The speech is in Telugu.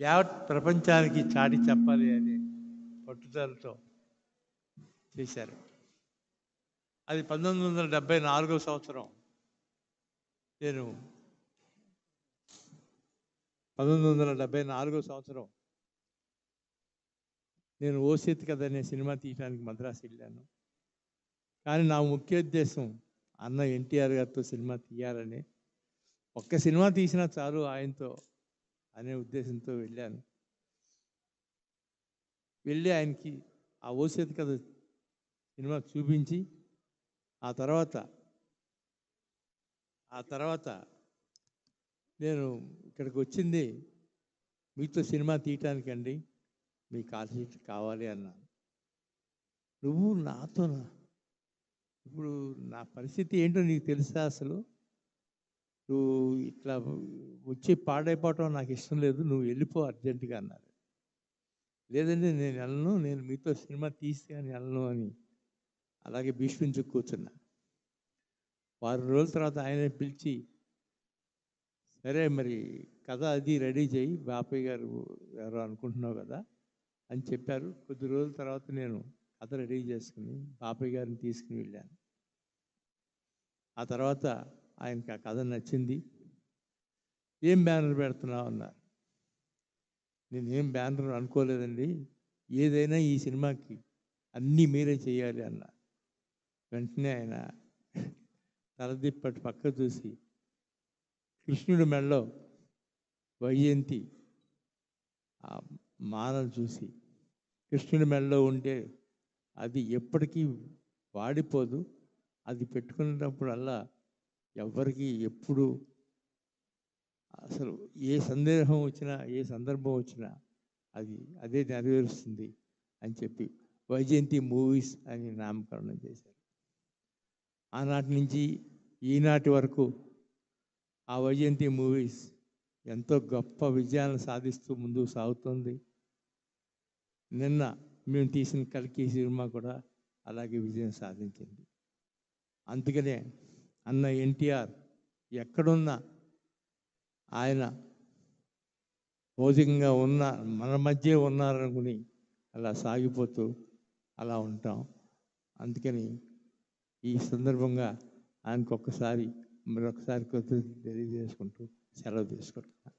యావత్ ప్రపంచానికి చాటి చెప్పాలి అని పట్టుదలతో చేశారు. అది పంతొమ్మిది వందల డెబ్బై నాలుగో సంవత్సరం. నేను పంతొమ్మిది వందల డెబ్బై నాలుగో సంవత్సరం నేను ఓసేత్ కథ అనే సినిమా తీయడానికి మద్రాసు వెళ్ళాను. కానీ నా ముఖ్య ఉద్దేశం అన్న ఎన్టీఆర్ గారితో సినిమా తీయాలని. ఒక్క సినిమా తీసినా చాలు ఆయనతో అనే ఉద్దేశంతో వెళ్ళాను. వెళ్ళి ఆయనకి ఆ ఓసేత్ కథ సినిమా చూపించి ఆ తర్వాత ఆ తర్వాత నేను ఇక్కడికి వచ్చింది మీతో సినిమా తీయటానికండి మీ కాల్ షీట్ కావాలి అన్నాను. నువ్వు నాతోనా? ఇప్పుడు నా పరిస్థితి ఏంటో నీకు తెలుసా అసలు? నువ్వు ఇట్లా వచ్చి పాడైపోవటం నాకు ఇష్టం లేదు నువ్వు వెళ్ళిపో అర్జెంటుగా అన్నారు. లేదండి నేను వెళ్ళను నేను మీతో సినిమా తీస్తే అని వెళ్ళను అని అలాగే భీష్మించు కూర్చున్నా. వారం రోజుల తర్వాత ఆయన పిలిచి సరే మరి కథ అది రెడీ చేయి బాపయ్య గారు ఎవరో అనుకుంటున్నావు కదా అని చెప్పారు. కొద్ది రోజుల తర్వాత నేను కథ రెడీ చేసుకుని బాపయ్య గారిని తీసుకుని వెళ్ళాను. ఆ తర్వాత ఆయనకి ఆ కథ నచ్చింది. ఏం బ్యానర్ పెడుతున్నావు? అన్నారు. నేను ఏం బ్యానర్ అనుకోలేదండి. ఏదైనా ఈ సినిమాకి అన్నీ మీరే చేయాలి అన్న వెంటనే ఆయన తలదిప్పటి పక్క చూసి కృష్ణుడి మెడలో వైజయంతి ఆ మాలను చూసి కృష్ణుడి మెడలో ఉంటే అది ఎప్పటికీ వాడిపోదు. అది పెట్టుకునేటప్పుడల్లా ఎవరికి ఎప్పుడు అసలు ఏ సందేహం వచ్చినా ఏ సందర్భం వచ్చినా అది అదే నెరవేరుస్తుంది అని చెప్పి వైజయంతి మూవీస్ అని నామకరణం చేశారు. ఆనాటి నుంచి ఈనాటి వరకు ఆ వైజయంతి మూవీస్ ఎంతో గొప్ప విజయాలను సాధిస్తూ ముందుకు సాగుతుంది. నిన్న మేము తీసిన కలికి సినిమా కూడా అలాగే విజయం సాధించింది. అందుకనే అన్న ఎన్టీఆర్ ఎక్కడున్నా ఆయన భౌతికంగా ఉన్న మన మధ్య ఉన్నారనుకుని అలా సాగిపోతూ అలా ఉంటాం. అందుకని ఈ సందర్భంగా ఆయనకు ఒక్కసారి మరొకసారి కృతజ్ఞత తెలియజేసుకుంటూ సెలవు తీసుకుంటున్నాను.